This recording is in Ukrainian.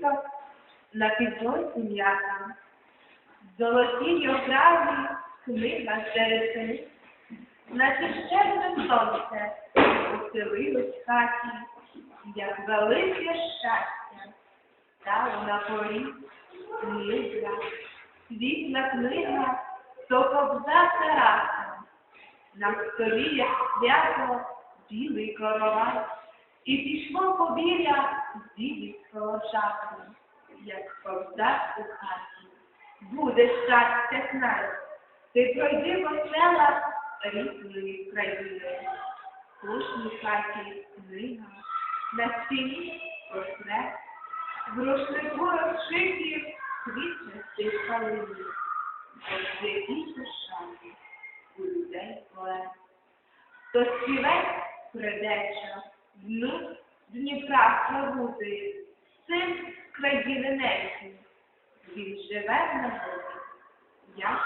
листах на підлозі м'ята. Золоті оправі книга серед сини, наче щедре сонце поселилось хаті, як велике щастя, стало на порі книга, світла книга, то ковза тераса, на столі, як свято, білий коровай, і пішло побіля дідівського як ковза у хаті. Буде щастя знай, ти пройди по селах рідної країни. Кожній хаті книга, на стіні портрет, в рушнику розшиті квітчасті калини. Ось які шани у людей поет. То співець придеча, внук Дніпра славутий, син країни небі. Він живе в нагорі, я